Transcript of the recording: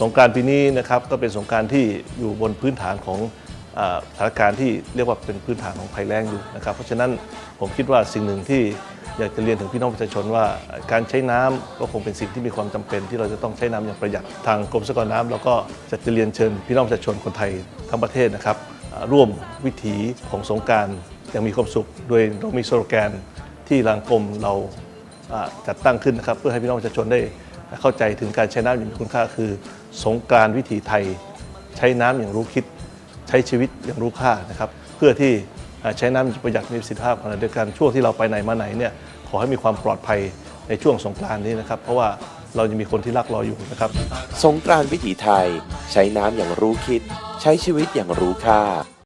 สงการปีนี้นะครับก็เป็นสงการที่อยู่บนพื้นฐานของอสถานการณ์ที่เรียกว่าเป็นพื้นฐานของภัยแล้งอยู่นะครับ เพราะฉะนั้นผมคิดว่าสิ่งหนึ่งที่อยากจะเรียนถึงพี่น้องประชาชนว่าการใช้น้ำก็คงเป็นสิ่งที่มีความจำเป็น ที่เราจะต้องใช้น้ำอย่างประหยัดทางกรมทรัพยากรน้ำแล้วก็จะจะเรียนเชิญพี่น้องประชาชนคนไทยทั้งประเทศนะครับ ร่วมวิถีของสงการอย่างมีความสุข โดยเรามีสโลแกนที่ทางกรมเราจัดตั้งขึ้นนะครับ เพื่อให้พี่น้องประชาชนได้ เข้าใจถึงการใช้น้ำอย่างมีคุณค่าคือ สงกรารวิถีไทย ใช้น้ำอย่างรู้คิด ใช้ชีวิตอย่างรู้ค่านะครับ เพื่อที่ใช้น้ำประหยัดมีประสิทธิภาพขณะเดียวกันช่วงที่เราไปไหนมาไหนเนี่ยขอให้มีความปลอดภัยในช่วงสงกรานต์นี้นะครับ เพราะว่าเราจะมีคนที่รักรออยู่นะครับ สงกรานต์วิถีไทย ใช้น้ำอย่างรู้คิด ใช้ชีวิตอย่างรู้ค่า